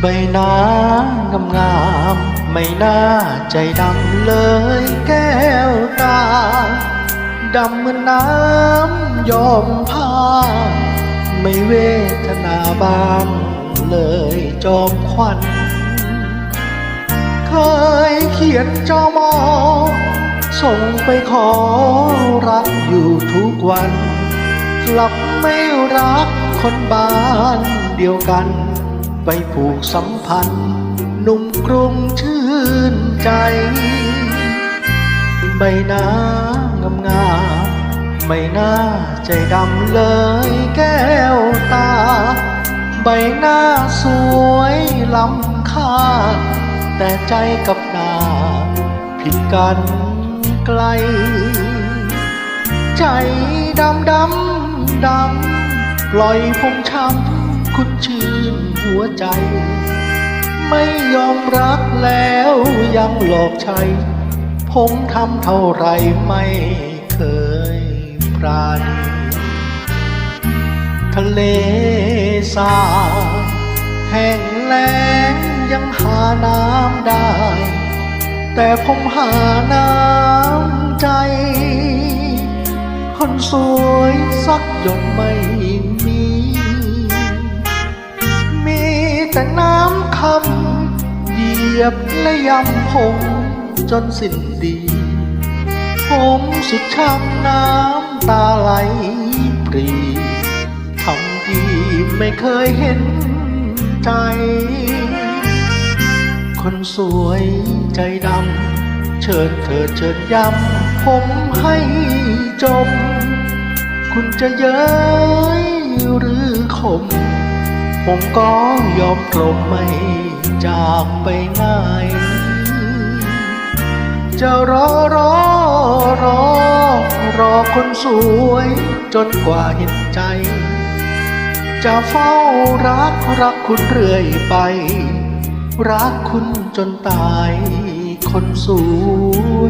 ใบหน้างามงามไม่น่าใจดำเลยแก้วตา ดำเหมือนน้ำยอมผ้า ไม่เวทนาบ้างเลยจอมควัน เคยเขียนจอมอ ส่งไปขอรักอยู่ทุกวัน กลับไม่รักคนบ้านเดียวกัน ไปผูกสัมพันธ์หนุ่มกรุงชื่นใจ ใบหน้างามงามๆไม่น่าใจดำเลยแก้วตา ใบหน้าสวยล้ำค่า แต่ใจกับหน้า ผิดกันไกล ใจดำดำดำปล่อยพงช้ำคุณชื่น วใจ ไม่ยอมรักแล้วยังหลอกใช้ ผมทำเท่าไรไม่เคยปราณีทะเลสาบแห้งแล้งยังหาน้ำได้ แต่ผมหาน้ำใจ คนสวยสักหยดไม่ คำเหยียบและยำผมจนสิ้นดี ผมสุดช้ำน้ำตาไหลปรีทำดีไม่เคยเห็นใจ คนสวยใจดำ เชิญเถิดเชิญย้ำผมให้จม คุณจะเย้ยหรือขม ผมก็ยอมกลมไม่จากไปง่ายจะรอรอรอ รอคนสวย จนกว่าเห็นใจ จะเฝ้ารักรักคุณเรื่อยไป รักคุณจนตายคนสวย